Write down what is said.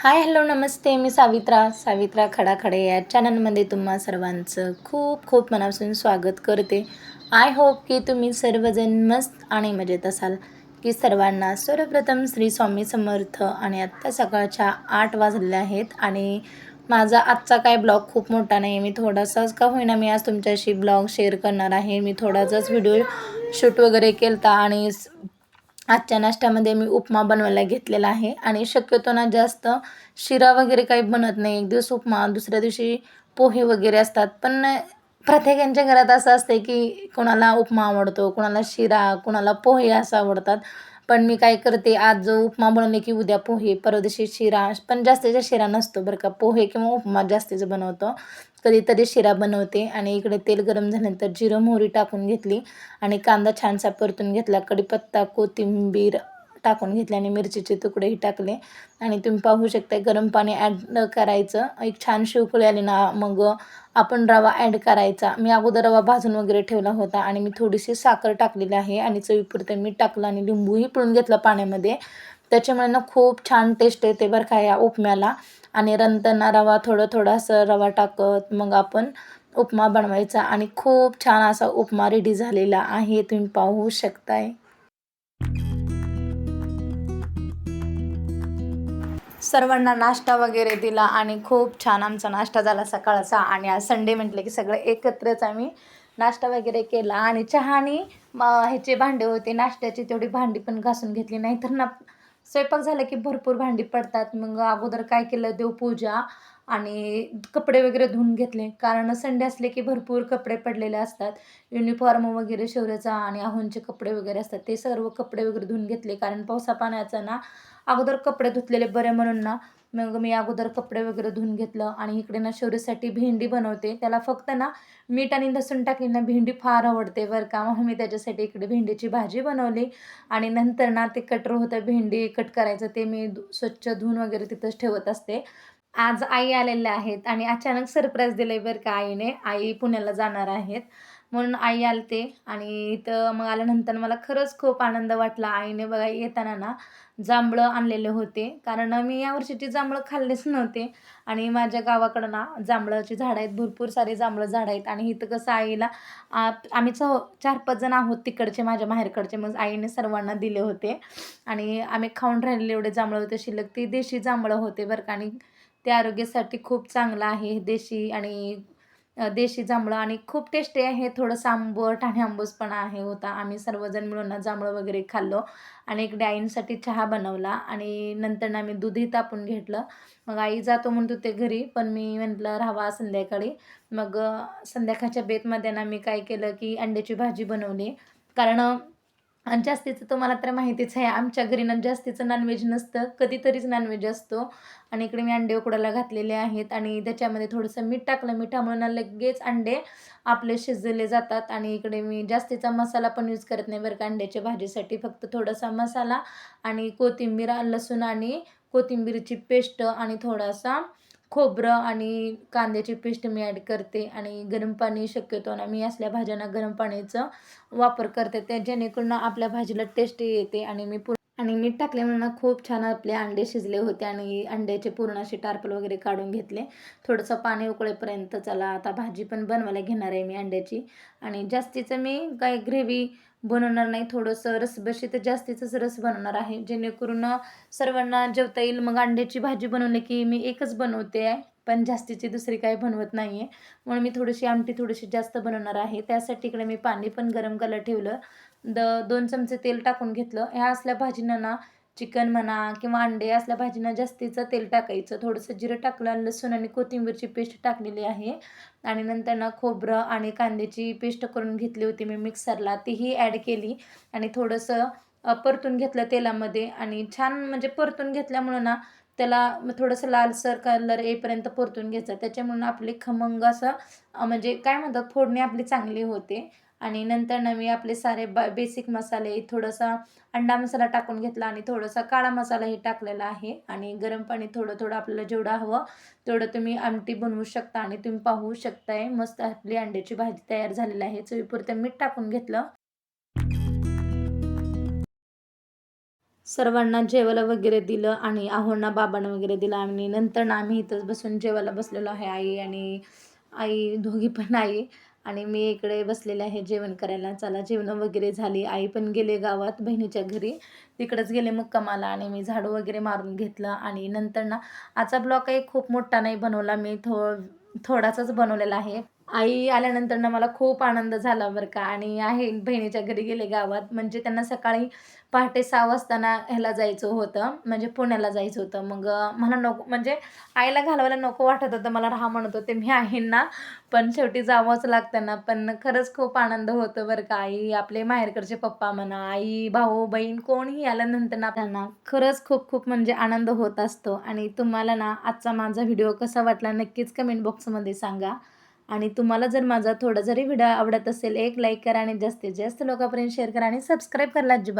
Hi hello नमस्ते. मी सावित्रा. सावित्रा खडाखडे या चॅनलमध्ये तुम्हा सर्वांचं खूप खूप मनापासून स्वागत करते. आय होप की तुम्ही सर्वजण मस्त आणि मजेत असाल की सर्वांना सर्वप्रथम श्री स्वामी समर्थ आणि आत्ता सकाळच्या आठ वाजले आहेत आणि माझा आजचा काय ब्लॉग खूप मोठा नाही मी थोडासाच का होईना मी आज तुमच्याशी ब्लॉग शेअर करणार आहे. मी थोडासाच व्हिडिओ शूट वगैरे केला आणि आजच्या नाश्त्यामध्ये मी उपमा बनवायला घेतलेला आहे. आणि शक्यतो ना जास्त शिरा वगैरे काही बनत नाही. एक दिवस उपमा दुसऱ्या दिवशी पोहे वगैरे असतात. पण प्रत्येकांच्या घरात असं असते की कोणाला उपमा आवडतो कोणाला शिरा कोणाला पोहे असं आवडतात. पण मी काय करते आज जो उपमा बनवले की उद्या पोहे परदेशी शिरा पण जास्तीचा शिरा नसतो बरं का. पोहे किंवा उपमा जास्तीचं बनवतो. कधीतरी शिरा बनवते आणि इकडे तेल गरम झाल्यानंतर जिरं मोहरी टाकून घेतली आणि कांदा छानसा परतून घेतला कढीपत्ता कोथिंबीर टाकून घेतले आणि मिरचीचे तुकडेही टाकले. आणि तुम्ही पाहू शकता गरम पाणी ॲड करायचं. एक छान शिवकुळी आली ना मग आपण रवा ॲड करायचा. मी अगोदर रवा भाजून वगैरे ठेवला होता आणि मी थोडीशी साखर टाकलेली आहे आणि चवीपुरते मीठ टाकलं आणि लिंबूही पिळून घेतलं पाण्यामध्ये. त्याच्यामुळे ना खूप छान टेस्ट येते बरं का या उपम्याला. आणि रंतना रवा थोडं थोडासा रवा टाकत मग आपण उपमा बनवायचा. आणि खूप छान असा उपमा रेडी झालेला आहे तुम्ही पाहू शकताय. सर्वांना नाश्ता वगैरे दिला आणि खूप छान आमचा नाश्ता झाला सकाळचा. आणि आज संडे म्हटलं की सगळं एकत्रच आम्ही नाश्ता वगैरे केला. आणि चहाने ह्याचे भांडे होते. नाश्त्याची तेवढी भांडी पण घासून घेतली. नाही तर ना स्वयंपाक झाला की भरपूर भांडी पडतात. मग अगोदर काय केलं? देवपूजा. आणि कपडे वगैरे धुवून घेतले. कारण संडे असले की भरपूर कपडे पडलेले असतात. युनिफॉर्म वगैरे शौर्याचा आणि आहोंचे कपडे वगैरे असतात. ते सर्व कपडे वगैरे धुवून घेतले. कारण पावसा पाण्याचा ना अगोदर कपडे धुतलेले बरे म्हणून ना मग मी अगोदर कपडे वगैरे धुवून घेतलं. आणि इकडे ना शौर्यासाठी भेंडी बनवते. त्याला फक्त ना मीठ आणि लसूण टाकली ना भेंडी फार आवडते बरं का. मग मी त्याच्यासाठी इकडे भेंडीची भाजी बनवली. आणि नंतर ना ते कटर होतं भेंडी कट करायचं ते मी स्वच्छ धुवून वगैरे तिथंच ठेवत असते. आज आई आलेल्या आहेत आणि अचानक सरप्राईज दिलं आहे बरं का आईने. आई पुण्याला जाणार आहेत. म्हणून आई आलते आणि इथं मग आल्यानंतर मला खरंच खूप आनंद वाटला. आईने बघा येताना ना जांभळं आणलेले होते. कारण मी यावर्षीची जांभळं खाल्लेच नव्हते. आणि माझ्या गावाकडं ना जांभळाची झाडं आहेत. भरपूर सारे जांभळं झाडं आहेत. आणि इथं कसं आईला आम्ही चौ चार पाच जण आहोत तिकडचे माझ्या माहेरकडचे. मग आईने सर्वांना दिले होते. आणि आम्ही खाऊन राहिलेले एवढे जांभळं होते. शिल्लक ती देशी जांभळं होते बरं का. आणि ते आरोग्यासाठी खूप चांगलं आहे. देशी आणि देशी जांभळं आणि खूप टेस्टी आहे. थोडंसं आंबट आणि आंबूसपणा आहे होता. आम्ही सर्वजण मिळून जांभळं वगैरे खाल्लो आणि इकडे आईंसाठी चहा बनवला आणि नंतर ना मी दूधही तापून घेतलं. मग आई जातो म्हणतो ते घरी पण मी म्हटलं राहावा संध्याकाळी. मग संध्याकाळच्या बेतमध्ये ना मी काय केलं की अंड्याची भाजी बनवली. कारण आणि जास्तीचं तुम्हाला तर माहितीच आहे आमच्या घरी ना जास्तीचं नॉनव्हेज नसतं कधीतरीच नॉनव्हेज असतो. आणि इकडे मी अंडे उकडायला घातलेले आहेत आणि त्याच्यामध्ये थोडंसं मीठ टाकलं मिठामुळे ना लगेच अंडे आपले शिजले जातात. आणि इकडे मी जास्तीचा मसाला पण यूज करत नाही बरं का अंड्याच्या भाजीसाठी फक्त थोडासा मसाला आणि कोथिंबीर लसूण आणि कोथिंबीरची पेस्ट आणि थोडासा खोबरं आणि कांद्याची पेस्ट मी ॲड करते आणि गरम पाणी शक्यतो ना मी असल्या भाज्यांना गरम पाण्याचा वापर करते त्या जेणेकरून आपल्या भाजीला टेस्ट येते आणि मी पु आणि मीठ टाकले म्हणून खूप छान आपले अंडे शिजले होते आणि अंड्याचे पूर्ण असे टार्पल वगैरे काढून घेतले. थोडंसं पाणी उकळेपर्यंत चला आता भाजी पण बनवायला घेणार आहे मी अंड्याची. आणि जास्तीचं मी काय ग्रेव्ही बनवणार नाही थोडंसं रसबशी तर जास्तीचंच रस बनवणार आहे. जेणेकरून सर्वांना जेवता येईल. मग अंड्याची भाजी बनवली की मी एकच बनवते. आहे पण जास्तीची दुसरी काही बनवत नाही आहे म्हणून मी थोडीशी आमटी थोडीशी जास्त बनवणार आहे. त्यासाठी इकडे मी पाणी पण गरम करायला ठेवलं. द दोन चमचे तेल टाकून घेतलं. ह्या असल्या भाजींना ना चिकन म्हणा किंवा अंडे असल्या भाजींना जास्तीचं तेल टाकायचं. थोडंसं जिरं टाकलं लसूण आणि कोथिंबीरची पेस्ट टाकलेली आहे. आणि नंतर ना खोबरं आणि कांद्याची पेस्ट करून घेतली होती मी मिक्सरला. तीही ॲड केली. आणि थोडंसं परतून घेतलं तेलामध्ये. आणि छान म्हणजे परतून घेतल्यामुळं ना त्याला थोडंसं लालसर कलर येईपर्यंत परतून घ्यायचा. त्याच्यामुळं आपली खमंग असं म्हणजे काय म्हणतात फोडणी आपली चांगली होते. आणि नंतर ना मी आपले सारे ब बेसिक मसाले थोडासा अंडा मसाला टाकून घेतला आणि थोडासा काळा मसालाही टाकलेला आहे. आणि गरम पाणी थोडं थोडं आपल्याला जेवढं हवं तेवढं तुम्ही आमटी बनवू शकता आणि तुम्ही पाहू शकताय. मस्त आपली अंड्याची भाजी तयार झालेली आहे. चवीपुरतं मीठ टाकून घेतलं. सर्वांना जेवायला वगैरे दिलं आणि आहोंना बाबांना वगैरे दिलं. आणि नंतर ना आम्ही इथंच बसून जेवायला बसलेलो आहे आई आणि आई दोघी पण आई. आणि मी इकडे बसलेले आहे जेवण करायला. चला जेवण वगैरे झाली. आई पण गेले गावात बहिणीच्या घरी. तिकडंच गेले मुक्कामाला आणि मी झाडू वगैरे मारून घेतलं. आणि नंतर ना आजचा ब्लॉग काही खूप मोठा नाही बनवला. मी थो थोडासाच बनवलेला आहे. आई आल्यानंतर ना मला खूप आनंद झाला बरं का. आणि आहे बहिणीच्या घरी गेले गावात. म्हणजे त्यांना सकाळी पहाटे सहा वाजताना ह्याला जायचं होतं. म्हणजे पुण्याला जायचं होतं. मग मला नको म्हणजे आईला घालवायला नको वाटत होतं. मला राहा म्हणत होते. मी आहे ना पण शेवटी जावंच लागतं ना. पण खरंच खूप आनंद होतो बरं का. आई आपले माहेरकडचे पप्पा म्हणा आई भाऊ बहीण कोणीही आल्यानंतर ना त्यांना खरंच खूप खूप म्हणजे आनंद होत असतो. आणि तुम्हाला ना आजचा माझा व्हिडिओ कसा वाटला नक्कीच कमेंट बॉक्समध्ये सांगा. आणि तुम्हाला जर माझा थोडा जरी व्हिडिओ आवडत असेल एक लाईक करा आणि जास्तीत जास्त लोकांपर्यंत शेअर करा आणि सबस्क्राईब करायला अजिबात